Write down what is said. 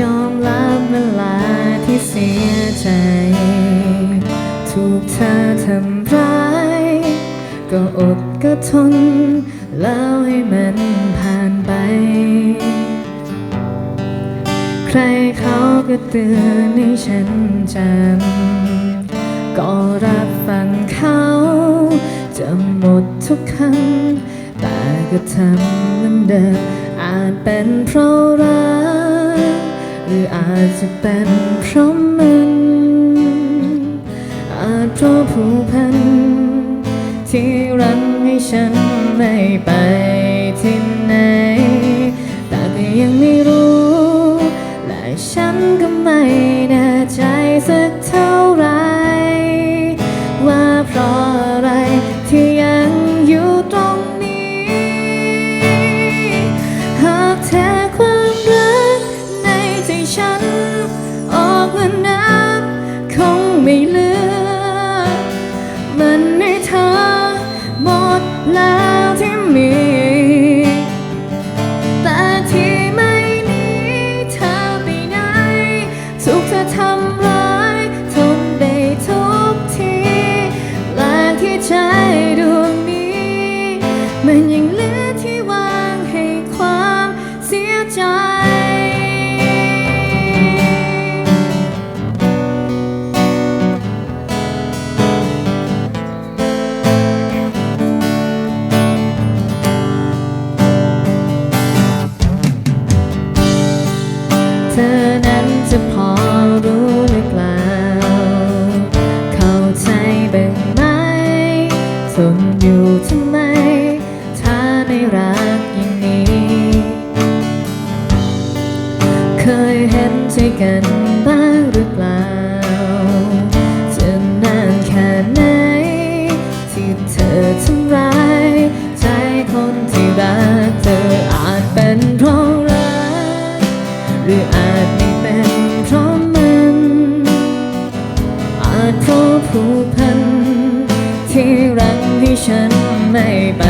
ยอมรับเวลาที่เสียใจ ถูกเธอทำร้าย ก็อดก็ทน แล้วให้มันผ่านไป ใครเขาก็เตือนให้ฉันจำก็รับฟังเขา จะหมดทุกคำแต่ก็ทำเหมือนเดิมอาจเป็นเพราะรัก หรืออาจจะเป็นเพราะมันอาจเพราะผูกพันที่รันให้ฉันไม่ไปที่ มัน หรืออาจไม่เป็นเพราะมัน อาจเพราะผูกพันที่รักให้ฉันไม่ไป